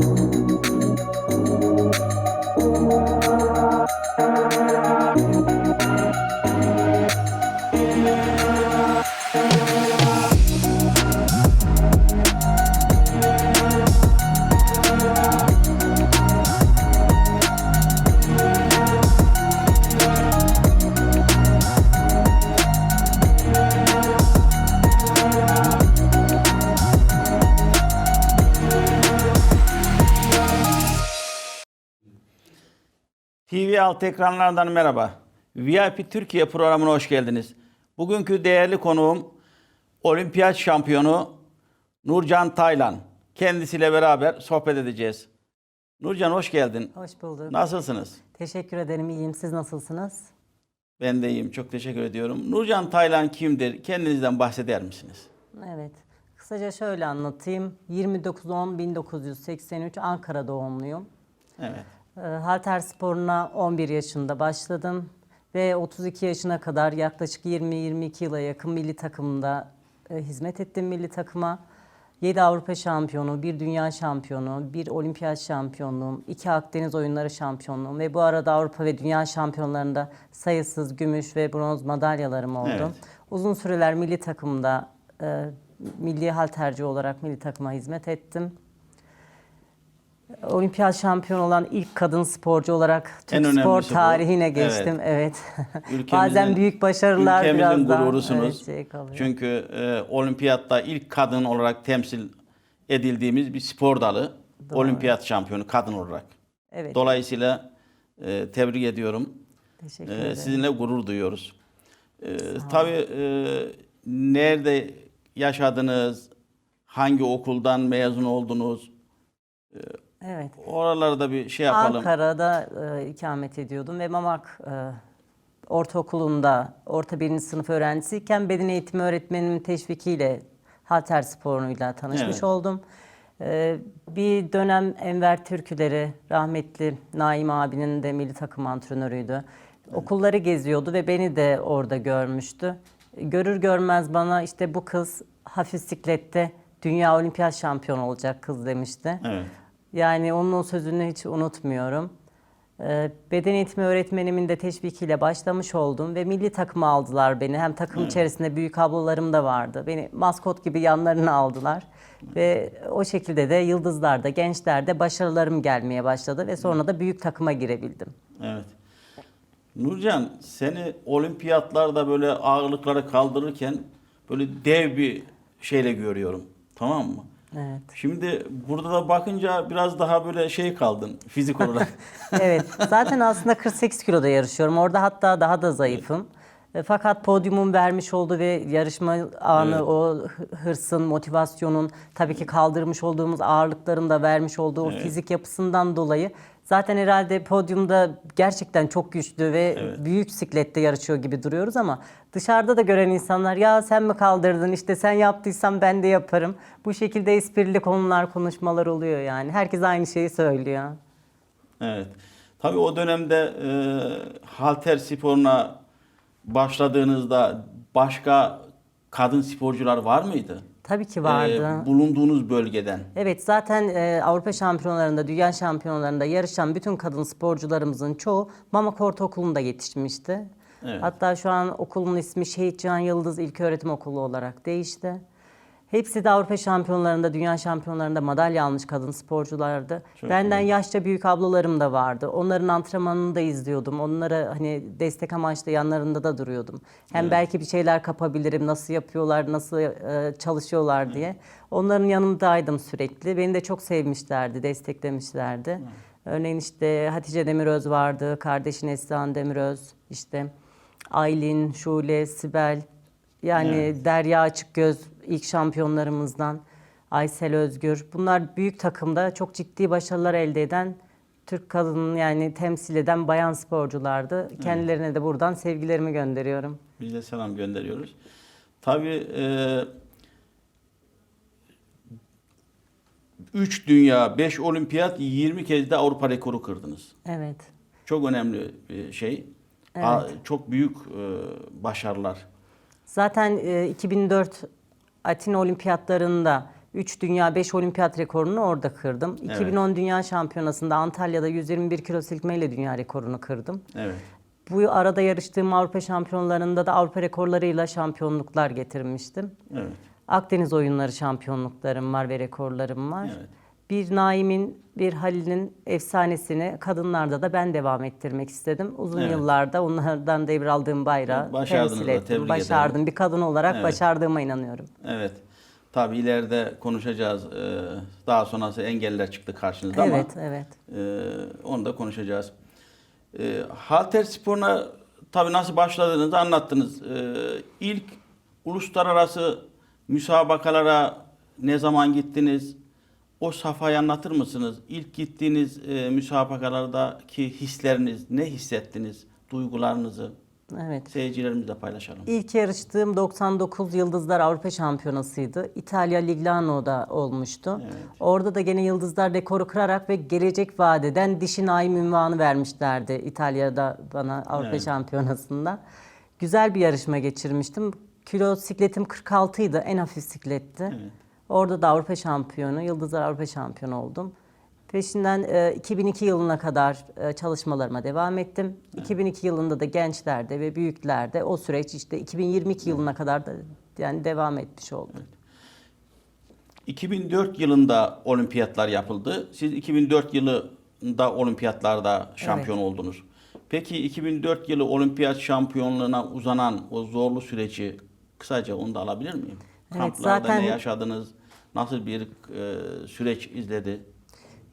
うん。TV alt ekranlardan merhaba. VIP Türkiye programına hoş geldiniz. Bugünkü değerli konuğum olimpiyat şampiyonu Nurcan Taylan. Kendisiyle beraber sohbet edeceğiz. Nurcan hoş geldin. Hoş bulduk. Nasılsınız? Teşekkür ederim. İyiyim. Siz nasılsınız? Ben de iyiyim. Çok teşekkür ediyorum. Nurcan Taylan kimdir? Kendinizden bahseder misiniz? Evet. Kısaca şöyle anlatayım. 29-10-1983 Ankara doğumluyum. Evet. Ee, Halter sporuna 11 yaşında başladım. Ve 32 yaşına kadar yaklaşık 20-22 yıla yakın milli takımda e, hizmet ettim milli takıma. 7 Avrupa şampiyonu, bir dünya şampiyonu, bir olimpiyat şampiyonluğum, iki Akdeniz oyunları şampiyonluğum ve bu arada Avrupa ve dünya şampiyonlarında sayısız gümüş ve bronz madalyalarım oldu. Evet. Uzun süreler milli takımda e, milli halterci olarak milli takıma hizmet ettim. Olimpiyat şampiyon olan ilk kadın sporcu olarak En Türk önemlisi spor bu. tarihine geçtim. Evet. Ülkemizin- Bazen büyük başarılar ülkemizin biraz gururusunuz. evet, şey kalıyor. Çünkü e, olimpiyatta ilk kadın olarak temsil edildiğimiz bir spor dalı. Olimpiyat şampiyonu kadın olarak. Evet. Dolayısıyla e, tebrik ediyorum. Teşekkür E, ederim. sizinle gurur duyuyoruz. E, tabii e, nerede yaşadınız? Hangi okuldan mezun oldunuz? Evet. Oralarda bir şey yapalım. Ankara'da e, ikamet ediyordum ve Mamak e, Ortaokulu'nda orta birinci sınıf öğrencisiyken beden eğitimi öğretmenimin teşvikiyle halter sporuyla tanışmış Evet. oldum. E, bir dönem Enver Türküleri rahmetli Naim abinin de milli takım antrenörüydü. Okulları geziyordu ve beni de orada görmüştü. Görür görmez bana işte bu kız hafif siklette dünya olimpiyat şampiyonu olacak kız demişti. Evet. Yani onun o sözünü hiç unutmuyorum. Ee, Beden eğitimi öğretmenimin de teşvikiyle başlamış oldum ve milli takıma aldılar beni. Hem takım içerisinde büyük ablalarım da vardı. Beni maskot gibi yanlarına aldılar. Ve o şekilde de yıldızlarda, gençlerde başarılarım gelmeye başladı ve sonra da büyük takıma girebildim. Evet. Nurcan seni olimpiyatlarda böyle ağırlıkları kaldırırken böyle dev bir şeyle görüyorum. Tamam mı? Evet. Şimdi burada da bakınca biraz daha böyle şey kaldın fizik olarak. evet. Zaten aslında 48 kiloda yarışıyorum. Orada hatta daha da zayıfım. E, Fakat podyumun vermiş olduğu ve yarışma anı, Evet. o hı- hırsın, motivasyonun, tabii ki kaldırmış olduğumuz ağırlıkların da vermiş olduğu o fizik yapısından dolayı zaten herhalde podyumda gerçekten çok güçlü ve Evet. büyük siklette yarışıyor gibi duruyoruz ama dışarıda da gören insanlar ya sen mi kaldırdın işte sen yaptıysan ben de yaparım. Bu şekilde esprili konular, konuşmalar oluyor yani. Herkes aynı şeyi söylüyor. evet. Tabii o dönemde e, halter sporuna başladığınızda başka kadın sporcular var mıydı? Tabii ki vardı. E, bulunduğunuz bölgeden. Evet zaten e, Avrupa şampiyonalarında, dünya şampiyonalarında yarışan bütün kadın sporcularımızın çoğu Mamak Ortaokulu'nda yetişmişti. Evet. Hatta şu an okulun ismi Şehit Can Yıldız İlköğretim Okulu olarak değişti. Hepsi de Avrupa şampiyonlarında, dünya şampiyonlarında madalya almış kadın sporculardı. Çok Benden yaşça büyük ablalarım da vardı. Onların antrenmanını da izliyordum. Onlara hani destek amaçlı yanlarında da duruyordum. Hem belki bir şeyler kapabilirim, nasıl yapıyorlar, nasıl e, çalışıyorlar diye. Onların yanındaydım sürekli. Beni de çok sevmişlerdi, desteklemişlerdi. Örneğin işte Hatice Demiröz vardı, kardeşi Neslihan Demiröz, işte Aylin, Şule, Sibel, yani Evet. Derya Açıkgöz ilk şampiyonlarımızdan, Aysel Özgür. Bunlar büyük takımda çok ciddi başarılar elde eden Türk kadını yani temsil eden bayan sporculardı. Kendilerine de buradan sevgilerimi gönderiyorum. Biz de selam gönderiyoruz. Tabii e, 3 dünya, 5 olimpiyat, 20 kez de Avrupa rekoru kırdınız. Evet. Çok önemli şey. A- Çok büyük e, başarılar. Zaten e, 2004 Atina Olimpiyatlarında 3 dünya 5 olimpiyat rekorunu orada kırdım. 2010 Dünya Şampiyonası'nda Antalya'da 121 kilo silkmeyle dünya rekorunu kırdım. Evet. Bu arada yarıştığım Avrupa şampiyonlarında da Avrupa rekorlarıyla şampiyonluklar getirmiştim. Evet. Akdeniz oyunları şampiyonluklarım var ve rekorlarım var. Evet. Bir Naim'in, bir Halil'in efsanesini kadınlarda da ben devam ettirmek istedim. Uzun Evet. yıllarda onlardan devraldığım bayrağı Başardınız temsil da, ettim. tebrik Başardım. ederim. Bir kadın olarak Evet. başardığıma inanıyorum. Evet. Tabii ileride konuşacağız. Ee, Daha sonrası engeller çıktı karşınızda ama Evet, evet. e, onu da konuşacağız. E, Halter sporuna tabii nasıl başladığınızı anlattınız. E, İlk uluslararası müsabakalara ne zaman gittiniz? O safhayı anlatır mısınız? İlk gittiğiniz e, müsabakalardaki hisleriniz, ne hissettiniz? Duygularınızı Evet. seyircilerimizle paylaşalım. İlk yarıştığım 99 Yıldızlar Avrupa Şampiyonası'ydı. İtalya Lignano'da olmuştu. Evet. Orada da gene Yıldızlar rekoru kırarak ve gelecek vadeden dişi naim ünvanı vermişlerdi İtalya'da bana Avrupa Evet. Şampiyonası'nda. Güzel bir yarışma geçirmiştim. Kilo sikletim 46 idi, en hafif sikletti. Evet. Orada da Avrupa şampiyonu, Yıldızlar Avrupa şampiyonu oldum. Peşinden e, 2002 yılına kadar e, çalışmalarıma devam ettim. 2002 yılında da gençlerde ve büyüklerde o süreç işte 2022 yılına kadar da yani devam etmiş oldum. 2004 yılında olimpiyatlar yapıldı. Siz 2004 yılında olimpiyatlarda şampiyon oldunuz. Peki 2004 yılı olimpiyat şampiyonluğuna uzanan o zorlu süreci kısaca onu da alabilir miyim? Evet, Kamplarda zaten- ne yaşadınız? Nasıl bir e, süreç izledi?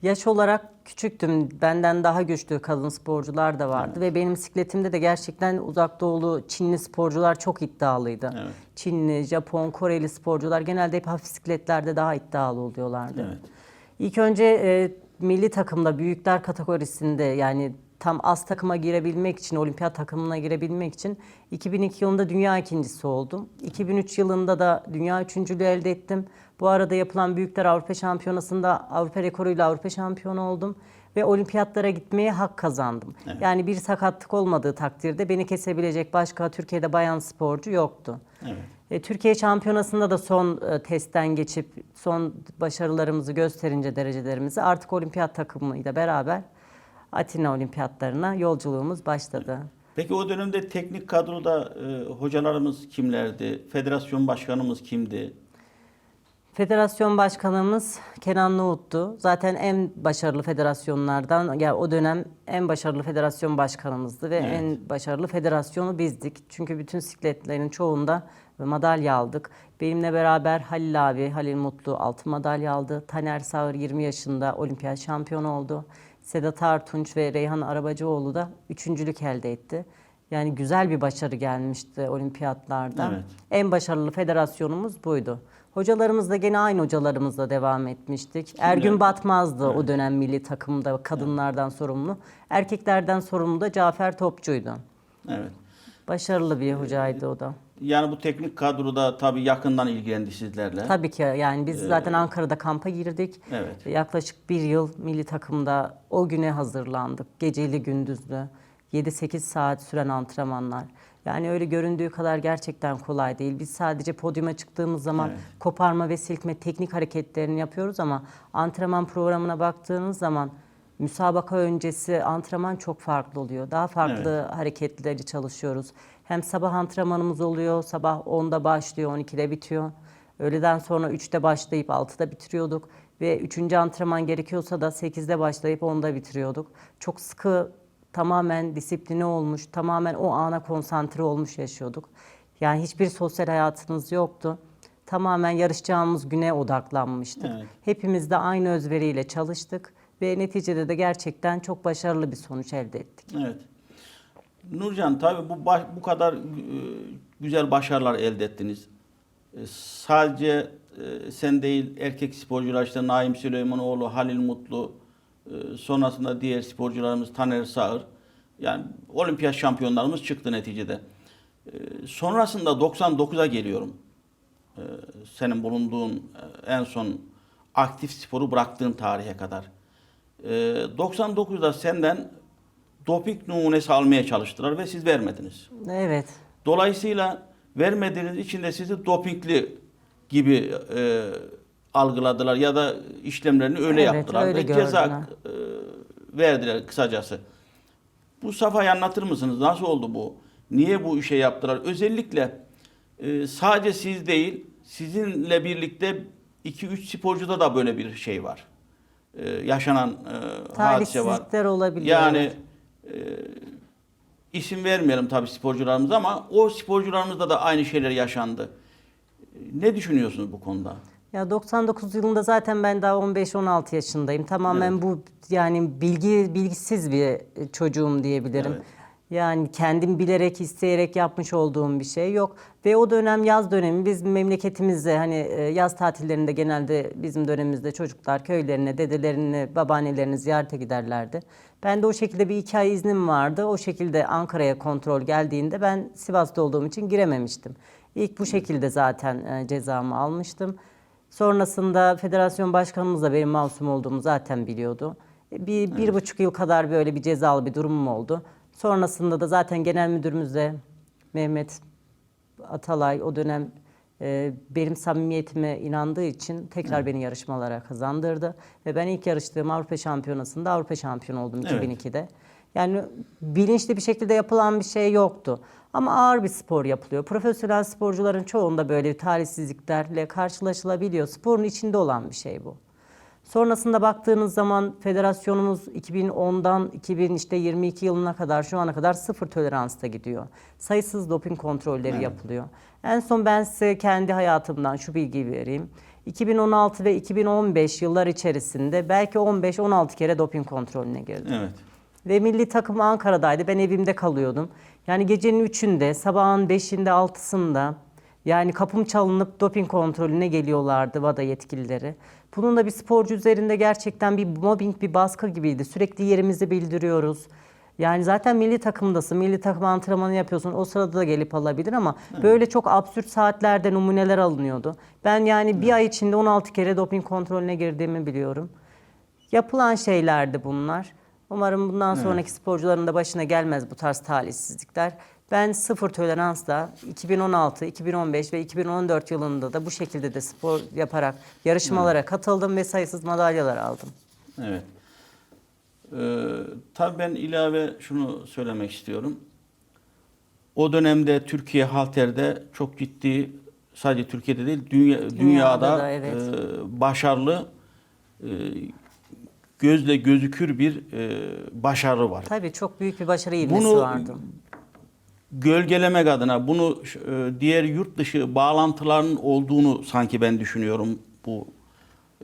Yaş olarak küçüktüm. Benden daha güçlü kadın sporcular da vardı ve benim sikletimde de gerçekten uzak doğulu Çinli sporcular çok iddialıydı. Evet. Çinli, Japon, Koreli sporcular genelde hep hafif sikletlerde daha iddialı oluyorlardı. Evet. İlk önce e, milli takımda büyükler kategorisinde yani tam az takıma girebilmek için, olimpiyat takımına girebilmek için 2002 yılında dünya ikincisi oldum. 2003 yılında da dünya üçüncülüğü elde ettim. Bu arada yapılan Büyükler Avrupa Şampiyonası'nda Avrupa rekoruyla Avrupa şampiyonu oldum ve olimpiyatlara gitmeye hak kazandım. Yani bir sakatlık olmadığı takdirde beni kesebilecek başka Türkiye'de bayan sporcu yoktu. Evet. E, Türkiye Şampiyonası'nda da son e, testten geçip son başarılarımızı gösterince derecelerimizi artık olimpiyat takımıyla beraber Atina olimpiyatlarına yolculuğumuz başladı. Peki o dönemde teknik kadroda e, hocalarımız kimlerdi? Federasyon başkanımız kimdi? Federasyon başkanımız Kenan Nohut'tu. Zaten en başarılı federasyonlardan, yani o dönem en başarılı federasyon başkanımızdı ve Evet. en başarılı federasyonu bizdik. Çünkü bütün sikletlerin çoğunda madalya aldık. Benimle beraber Halil abi, Halil Mutlu altın madalya aldı. Taner Sağır 20 yaşında olimpiyat şampiyonu oldu. Sedat Artunç ve Reyhan Arabacıoğlu da üçüncülük elde etti. Yani güzel bir başarı gelmişti olimpiyatlarda. Evet. En başarılı federasyonumuz buydu. Hocalarımız da gene aynı hocalarımızla devam etmiştik. Ergün Batmaz'dı o dönem milli takımda kadınlardan sorumlu. Erkeklerden sorumlu da Cafer Topçu'ydu. Evet. Başarılı bir hocaydı o da. Yani bu teknik kadroda tabii yakından ilgilendi sizlerle. Tabii ki yani biz zaten Ankara'da kampa girdik. Evet. Yaklaşık bir yıl milli takımda o güne hazırlandık. Geceli gündüzlü. 7-8 saat süren antrenmanlar. Yani öyle göründüğü kadar gerçekten kolay değil. Biz sadece podyuma çıktığımız zaman Evet. koparma ve silkme teknik hareketlerini yapıyoruz ama antrenman programına baktığınız zaman müsabaka öncesi antrenman çok farklı oluyor. Daha farklı hareketleri çalışıyoruz. Hem sabah antrenmanımız oluyor. Sabah 10'da başlıyor, 12'de bitiyor. Öğleden sonra 3'te başlayıp 6'da bitiriyorduk. Ve 3. antrenman gerekiyorsa da 8'de başlayıp 10'da bitiriyorduk. Çok sıkı, tamamen disipline olmuş, tamamen o ana konsantre olmuş yaşıyorduk. Yani hiçbir sosyal hayatımız yoktu. Tamamen yarışacağımız güne odaklanmıştık. Evet. Hepimiz de aynı özveriyle çalıştık ve neticede de gerçekten çok başarılı bir sonuç elde ettik. Evet. Nurcan tabii bu baş- bu kadar e, güzel başarılar elde ettiniz. E, sadece e, sen değil erkek sporcular işte Naim Süleymanoğlu, Halil Mutlu, sonrasında diğer sporcularımız Taner Sağır. Yani olimpiyat şampiyonlarımız çıktı neticede. E, sonrasında 99'a geliyorum. E, senin bulunduğun e, en son aktif sporu bıraktığın tarihe kadar. E, 99'da senden doping numunesi almaya çalıştılar ve siz vermediniz. Evet. Dolayısıyla vermediğiniz için de sizi dopingli gibi e, algıladılar ya da işlemlerini öyle Evet, yaptılar. öyle Ve ceza e, verdiler kısacası. Bu safhayı anlatır mısınız? Nasıl oldu bu? Niye bu işe yaptılar? Özellikle e, sadece siz değil, sizinle birlikte 2-3 sporcuda da böyle bir şey var. E, yaşanan e, hadise var. Olabiliyor. Yani e, isim vermeyelim tabii sporcularımız ama o sporcularımızda da aynı şeyler yaşandı. E, Ne düşünüyorsunuz bu konuda? Ya 99 yılında zaten ben daha 15-16 yaşındayım. Tamamen bu yani bilgi bilgisiz bir çocuğum diyebilirim. Evet. Yani kendim bilerek, isteyerek yapmış olduğum bir şey yok. Ve o dönem yaz dönemi biz memleketimizde hani e, yaz tatillerinde genelde bizim dönemimizde çocuklar köylerine, dedelerini, babaannelerini ziyarete giderlerdi. Ben de o şekilde bir iki ay iznim vardı. O şekilde Ankara'ya kontrol geldiğinde ben Sivas'ta olduğum için girememiştim. İlk bu şekilde zaten e, cezamı almıştım. Sonrasında federasyon başkanımız da benim masum olduğumu zaten biliyordu. E, Bir, bir buçuk yıl kadar böyle bir cezalı bir durumum oldu. Sonrasında da zaten genel müdürümüz de Mehmet Atalay o dönem e, benim samimiyetime inandığı için tekrar beni yarışmalara kazandırdı. Ve ben ilk yarıştığım Avrupa Şampiyonası'nda Avrupa şampiyonu oldum Evet. 2002'de. Yani bilinçli bir şekilde yapılan bir şey yoktu. Ama ağır bir spor yapılıyor. Profesyonel sporcuların çoğunda böyle talihsizliklerle karşılaşılabiliyor. Sporun içinde olan bir şey bu. Sonrasında baktığınız zaman federasyonumuz 2010'dan 2022 yılına kadar şu ana kadar sıfır toleransta gidiyor. Sayısız doping kontrolleri yapılıyor. En son ben size kendi hayatımdan şu bilgiyi vereyim. 2016 ve 2015 yıllar içerisinde belki 15-16 kere doping kontrolüne girdim. Evet. Ve milli takım Ankara'daydı. Ben evimde kalıyordum. Yani gecenin 3'ünde, sabahın 5'inde, 6'sında yani kapım çalınıp doping kontrolüne geliyorlardı VADA yetkilileri. Bunun da bir sporcu üzerinde gerçekten bir mobbing, bir baskı gibiydi. Sürekli yerimizi bildiriyoruz. Yani zaten milli takımdasın, milli takım antrenmanı yapıyorsun. O sırada da gelip alabilir ama böyle çok absürt saatlerde numuneler alınıyordu. Ben yani bir ay içinde 16 kere doping kontrolüne girdiğimi biliyorum. Yapılan şeylerdi bunlar. Umarım bundan sonraki sporcuların da başına gelmez bu tarz talihsizlikler. Ben sıfır toleransla 2016, 2015 ve 2014 yılında da bu şekilde de spor yaparak yarışmalara katıldım ve sayısız madalyalar aldım. Evet. Ee, tabii ben ilave şunu söylemek istiyorum. O dönemde Türkiye halterde çok ciddi sadece Türkiye'de değil dünya, dünyada, da, evet. e, başarılı e, gözle gözükür bir e, başarı var. Tabii çok büyük bir başarı ivmesi Bunu vardı. gölgelemek adına bunu e, diğer yurt dışı bağlantıların olduğunu sanki ben düşünüyorum bu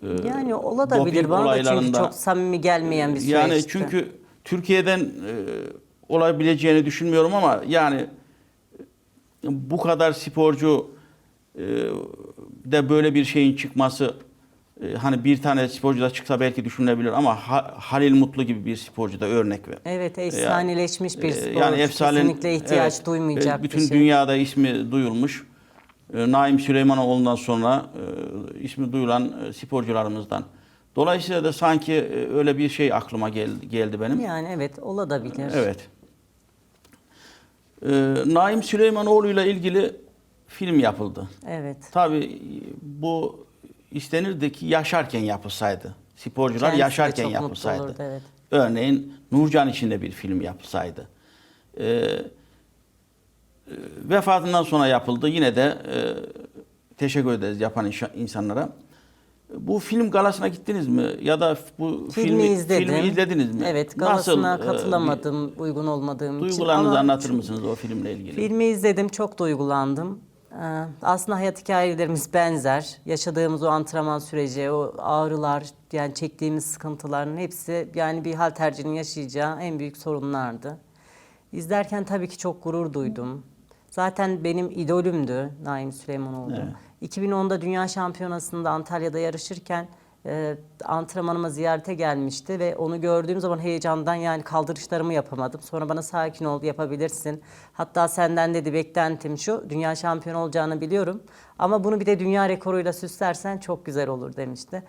e, Yani olabilir bana da çünkü çok samimi gelmeyen bir süreçti. Yani çünkü Türkiye'den e, olabileceğini düşünmüyorum ama yani bu kadar sporcu e, de böyle bir şeyin çıkması e, hani bir tane sporcu da çıksa belki düşünülebilir ama Ha- Halil Mutlu gibi bir sporcu da örnek ver. Evet efsaneleşmiş bir E, spor. Kesinlikle ihtiyaç evet, duymayacak e, bütün bir şey. dünyada ismi duyulmuş. E, Naim Süleymanoğlu'ndan sonra e, ismi duyulan sporcularımızdan. Dolayısıyla da sanki öyle bir şey aklıma geldi, geldi benim. Yani evet olabilir. Evet. E, Naim Süleymanoğlu'yla ilgili film yapıldı. Evet. Tabii bu istenirdi ki yaşarken yapılsaydı. Sporcular Kendisi yaşarken yapılsaydı. olurdu, evet. Örneğin Nurcan için de bir film yapılsaydı. Ee, e, vefatından sonra yapıldı. Yine de e, teşekkür ederiz yapan inşa- insanlara. Bu film galasına gittiniz mi? Ya da bu Filmi, filmi, izledim. filmi izlediniz mi? Evet, galasına Nasıl, e, katılamadım uygun olmadığım için. Duygularınızı ama anlatır mısınız o filmle ilgili? Filmi izledim, çok duygulandım. Ee, Aslında hayat hikayelerimiz benzer. Yaşadığımız o antrenman süreci, o ağrılar, yani çektiğimiz sıkıntıların hepsi yani bir haltercinin yaşayacağı en büyük sorunlardı. İzlerken tabii ki çok gurur duydum. Zaten benim idolümdü Naim Süleymanoğlu. 2010'da Dünya Şampiyonası'nda Antalya'da yarışırken e, antrenmanıma ziyarete gelmişti ve onu gördüğüm zaman heyecandan yani kaldırışlarımı yapamadım. Sonra bana sakin ol yapabilirsin. Hatta senden dedi beklentim şu dünya şampiyonu olacağını biliyorum ama bunu bir de dünya rekoruyla süslersen çok güzel olur demişti.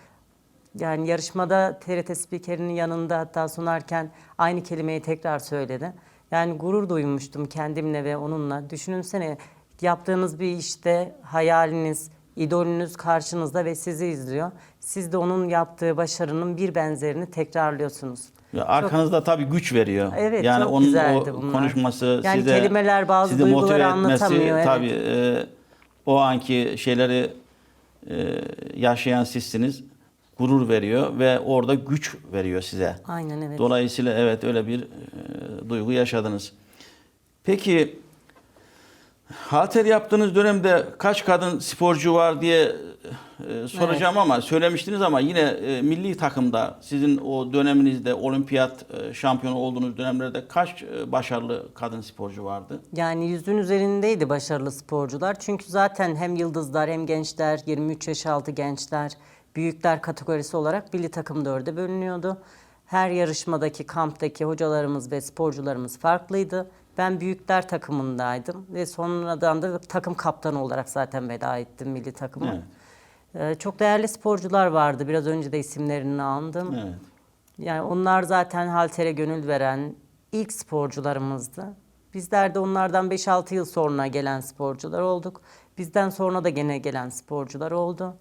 Yani yarışmada TRT spikerinin yanında hatta sunarken aynı kelimeyi tekrar söyledi. Yani gurur duymuştum kendimle ve onunla. Düşününsene yaptığınız bir işte hayaliniz idolünüz karşınızda ve sizi izliyor. Siz de onun yaptığı başarının bir benzerini tekrarlıyorsunuz. Ya arkanızda tabii güç veriyor. Evet, yani çok onun güzeldi o bunlar. konuşması Yani size kelimeler bazı sizi duyguları motive etmesi anlatamıyor, evet. tabii e, o anki şeyleri e, yaşayan sizsiniz. Gurur veriyor ve orada güç veriyor size. Aynen evet. Dolayısıyla evet öyle bir e, duygu yaşadınız. Peki halter yaptığınız dönemde kaç kadın sporcu var diye e, soracağım ama söylemiştiniz ama yine e, milli takımda sizin o döneminizde olimpiyat e, şampiyonu olduğunuz dönemlerde kaç e, başarılı kadın sporcu vardı? Yani yüzün üzerindeydi başarılı sporcular. Çünkü zaten hem yıldızlar hem gençler, 23 yaş altı gençler, büyükler kategorisi olarak milli takım dörde bölünüyordu. Her yarışmadaki kamptaki hocalarımız ve sporcularımız farklıydı. Ben büyükler takımındaydım ve sonradan da takım kaptanı olarak zaten veda ettim milli takıma. Evet. Ee, Çok değerli sporcular vardı. Biraz önce de isimlerini andım. Evet. Yani onlar zaten haltere gönül veren ilk sporcularımızdı. Bizler de onlardan 5-6 yıl sonra gelen sporcular olduk. Bizden sonra da gene gelen sporcular oldu.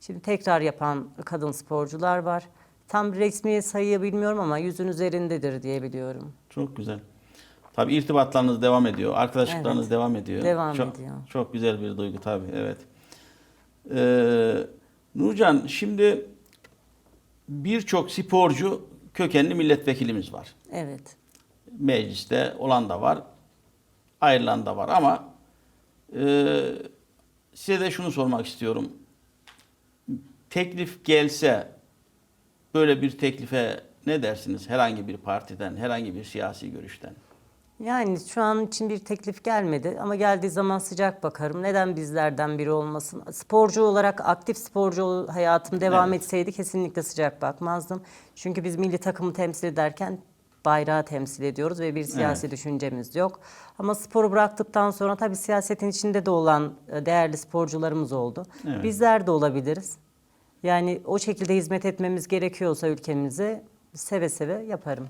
Şimdi tekrar yapan kadın sporcular var. Tam resmi sayıyı bilmiyorum ama yüzün üzerindedir diye biliyorum. Çok güzel. Tabii irtibatlarınız devam ediyor, arkadaşlıklarınız Evet. devam ediyor. Devam çok, ediyor. Çok güzel bir duygu tabii, evet. Ee, Nurcan, şimdi birçok sporcu kökenli milletvekilimiz var. Evet. Mecliste olan da var, ayrılan da var ama e, size de şunu sormak istiyorum. Teklif gelse, böyle bir teklife ne dersiniz herhangi bir partiden, herhangi bir siyasi görüşten? Yani şu an için bir teklif gelmedi ama geldiği zaman sıcak bakarım. Neden bizlerden biri olmasın? Sporcu olarak aktif sporcu hayatım devam Evet. etseydi kesinlikle sıcak bakmazdım. Çünkü biz milli takımı temsil ederken bayrağı temsil ediyoruz ve bir siyasi düşüncemiz yok. Ama sporu bıraktıktan sonra tabii siyasetin içinde de olan e, değerli sporcularımız oldu. Evet. Bizler de olabiliriz. Yani o şekilde hizmet etmemiz gerekiyorsa ülkemize seve seve yaparım.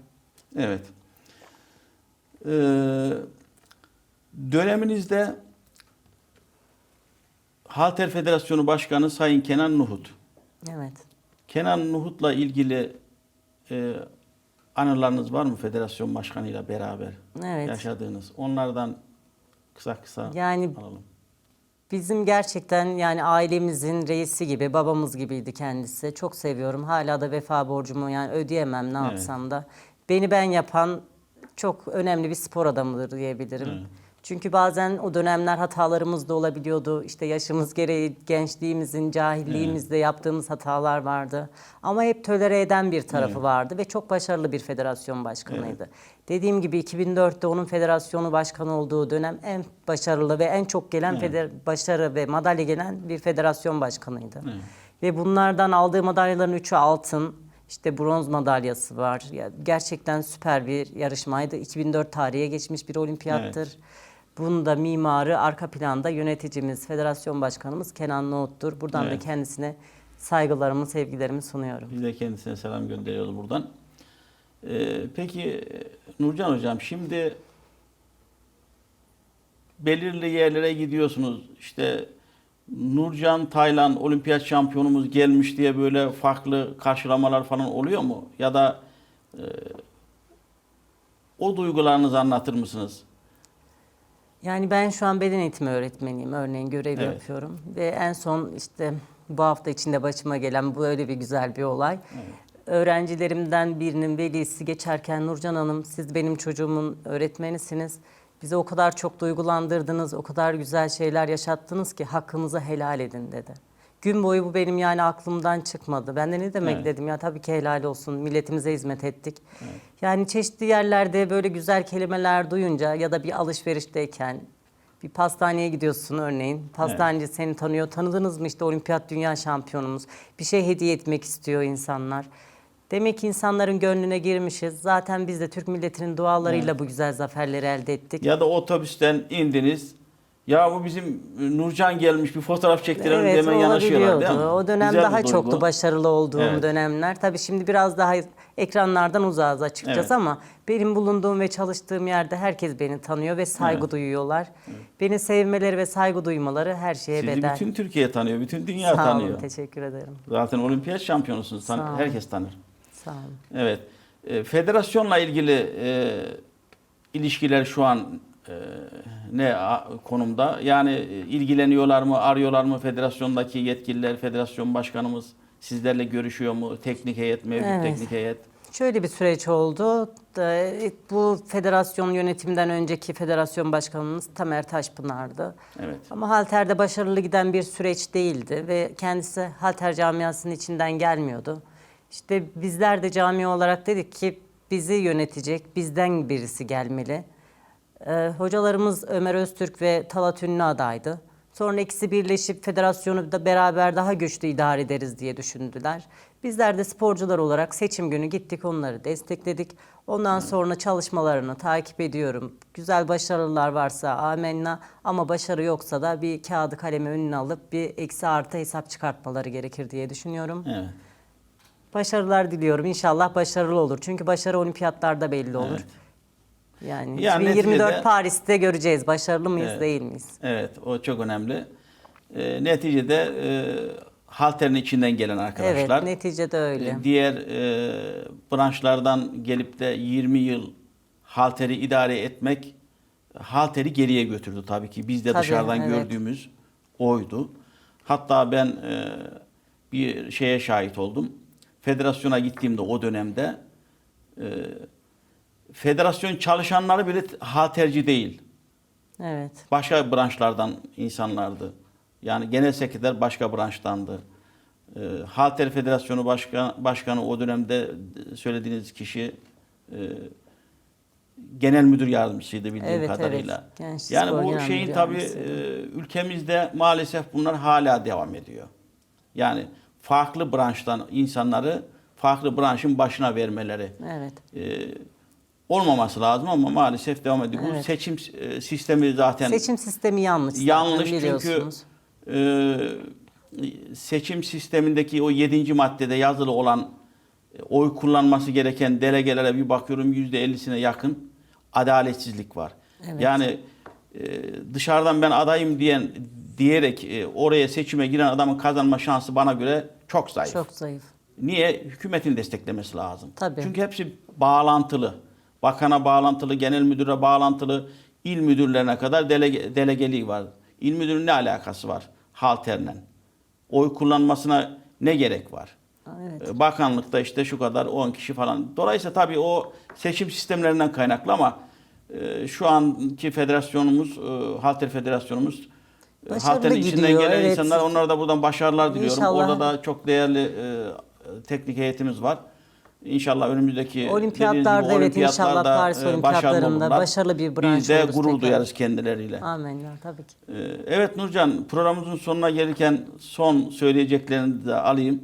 Evet. Ee, döneminizde Halter Federasyonu Başkanı Sayın Kenan Nuhut. Evet. Kenan Nuhut'la ilgili e, anılarınız var mı federasyon başkanıyla beraber Evet. yaşadığınız? Onlardan kısa kısa Yani alalım. Bizim gerçekten yani ailemizin reisi gibi, babamız gibiydi kendisi. Çok seviyorum. Hala da vefa borcumu yani ödeyemem ne Evet. yapsam da. Beni ben yapan çok önemli bir spor adamıdır diyebilirim. Evet. Çünkü bazen o dönemler hatalarımız da olabiliyordu. İşte yaşımız gereği gençliğimizin, cahilliğimizde yaptığımız hatalar vardı. Ama hep tölere eden bir tarafı Evet. vardı ve çok başarılı bir federasyon başkanıydı. Dediğim gibi 2004'te onun federasyonu başkanı olduğu dönem en başarılı ve en çok gelen feder- başarı ve madalya gelen bir federasyon başkanıydı. Ve bunlardan aldığı madalyaların üçü altın, işte bronz madalyası var. Ya gerçekten süper bir yarışmaydı. 2004 tarihe geçmiş bir olimpiyattır. Bunun da mimarı arka planda yöneticimiz, federasyon başkanımız Kenan Nohut'tur. Buradan Evet. da kendisine saygılarımı, sevgilerimi sunuyorum. Biz de kendisine selam gönderiyoruz buradan. Ee, peki Nurcan Hocam şimdi belirli yerlere gidiyorsunuz. İşte Nurcan Taylan olimpiyat şampiyonumuz gelmiş diye böyle farklı karşılamalar falan oluyor mu? Ya da e, o duygularınızı anlatır mısınız? Yani ben şu an beden eğitimi öğretmeniyim. Örneğin görev Evet. yapıyorum. Ve en son işte bu hafta içinde başıma gelen böyle bir güzel bir olay. Öğrencilerimden birinin velisi geçerken Nurcan Hanım siz benim çocuğumun öğretmenisiniz. Bizi o kadar çok duygulandırdınız, o kadar güzel şeyler yaşattınız ki hakkınızı helal edin dedi. Gün boyu bu benim yani aklımdan çıkmadı. Ben de ne demek Evet. dedim ya tabii ki helal olsun milletimize hizmet ettik. Yani çeşitli yerlerde böyle güzel kelimeler duyunca ya da bir alışverişteyken bir pastaneye gidiyorsun örneğin. Pastaneci seni tanıyor. Tanıdınız mı işte olimpiyat dünya şampiyonumuz. Bir şey hediye etmek istiyor insanlar. Demek ki insanların gönlüne girmişiz. Zaten biz de Türk milletinin dualarıyla bu güzel zaferleri elde ettik. Ya da otobüsten indiniz, Ya bu bizim Nurcan gelmiş bir fotoğraf çektirelim Evet hemen yanaşıyorlar değil mi? olabiliyordu. O dönem Güzel bir daha duygu. çoktu başarılı olduğum Evet. dönemler. Tabii şimdi biraz daha ekranlardan uzağız açıkçası Evet. ama benim bulunduğum ve çalıştığım yerde herkes beni tanıyor ve saygı Evet. duyuyorlar. Beni sevmeleri ve saygı duymaları her şeye Sizi bedel. bütün Türkiye tanıyor, bütün dünya Sağ tanıyor. olun, teşekkür ederim. Zaten olimpiyat şampiyonusunuz. tan- Sağ olun. herkes tanır. Sağ olun. Evet. E, federasyonla ilgili e, ilişkiler şu an e, ne a- konumda? Yani e, ilgileniyorlar mı, arıyorlar mı federasyondaki yetkililer, federasyon başkanımız sizlerle görüşüyor mu? Teknik heyet, mevcut Evet. teknik heyet. Şöyle bir süreç oldu. Ee, Bu federasyon yönetimden önceki federasyon başkanımız Tamer Taşpınar'dı. Evet. Ama halterde başarılı giden bir süreç değildi ve kendisi halter camiasının içinden gelmiyordu. İşte bizler de cami olarak dedik ki bizi yönetecek bizden birisi gelmeli. Ee, hocalarımız Ömer Öztürk ve Talat Ünlü adaydı. Sonra ikisi birleşip federasyonu da beraber daha güçlü idare ederiz diye düşündüler. Bizler de sporcular olarak seçim günü gittik onları destekledik. Ondan sonra çalışmalarını takip ediyorum. Güzel başarılar varsa amenna ama başarı yoksa da bir kağıdı kalemi önüne alıp bir eksi artı hesap çıkartmaları gerekir diye düşünüyorum. Evet. Başarılar diliyorum. İnşallah başarılı olur. Çünkü başarı olimpiyatlarda belli olur. Evet. Yani, Yani 2024 neticede- Paris'te göreceğiz. Başarılı mıyız Evet. değil miyiz? Evet, o çok önemli. E, neticede e, halterin içinden gelen arkadaşlar. Evet, neticede öyle. E, Diğer e, branşlardan gelip de 20 yıl halteri idare etmek halteri geriye götürdü tabii ki. Biz de Tabii, dışarıdan evet. gördüğümüz oydu. Hatta ben e, bir şeye şahit oldum. Federasyona gittiğimde o dönemde e, federasyon çalışanları bile halterci değil. Evet. Başka branşlardan insanlardı. Yani genel sekreter başka branştandı. E, Halter Federasyonu Başkan, Başkanı o dönemde söylediğiniz kişi e, genel müdür yardımcısıydı bildiğim Evet, kadarıyla. evet. Genç yani bu şeyin tabii e, ülkemizde maalesef bunlar hala devam ediyor. Yani farklı branştan insanları farklı branşın başına vermeleri Evet. e, olmaması lazım ama maalesef devam ediyor. Bu Evet. seçim e, sistemi zaten Seçim sistemi yanlış zaten yanlış çünkü biliyorsunuz. e, seçim sistemindeki o 7. maddede yazılı olan e, oy kullanması gereken delegelere bir bakıyorum %50'sine yakın adaletsizlik var. Evet. Yani e, dışarıdan ben adayım diyen diyerek e, oraya seçime giren adamın kazanma şansı bana göre çok zayıf. Çok zayıf. Niye? Hükümetin desteklemesi lazım. Tabii. Çünkü hepsi bağlantılı. Bakana bağlantılı, genel müdüre bağlantılı, il müdürlerine kadar delege, delegeliği var. İl müdürünün ne alakası var halterle? Oy kullanmasına ne gerek var? Evet. Ee, Bakanlıkta işte şu kadar 10 kişi falan. Dolayısıyla tabii o seçim sistemlerinden kaynaklı ama e, şu anki federasyonumuz, e, halter federasyonumuz e, Başarılı halterin içinden gidiyor, gelen evet. insanlar onlara da buradan başarılar diliyorum. İnşallah. Orada da çok değerli e, teknik heyetimiz var. İnşallah önümüzdeki Olimpiyatlarda gibi evet inşallah Paris e, başarılı olimpiyatlarında başarılı bir branş Biz de gurur tekrar. duyarız kendileriyle. Amenna tabii ki. Ee, Evet Nurcan, programımızın sonuna gelirken son söyleyeceklerini de alayım.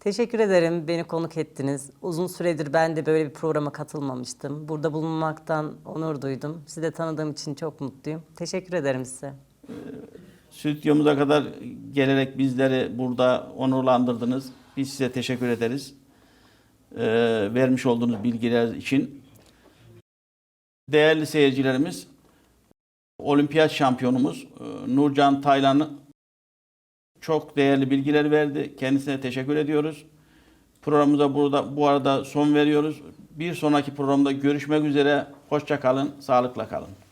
Teşekkür ederim beni konuk ettiniz. Uzun süredir ben de böyle bir programa katılmamıştım. Burada bulunmaktan onur duydum. Sizi de tanıdığım için çok mutluyum. Teşekkür ederim size. Stüdyomuza kadar gelerek bizleri burada onurlandırdınız. Biz size teşekkür ederiz. Ee, vermiş olduğunuz bilgiler için. Değerli seyircilerimiz, olimpiyat şampiyonumuz e, Nurcan Taylan'ı çok değerli bilgiler verdi. Kendisine teşekkür ediyoruz. Programımıza burada bu arada son veriyoruz. Bir sonraki programda görüşmek üzere. Hoşça kalın, sağlıkla kalın.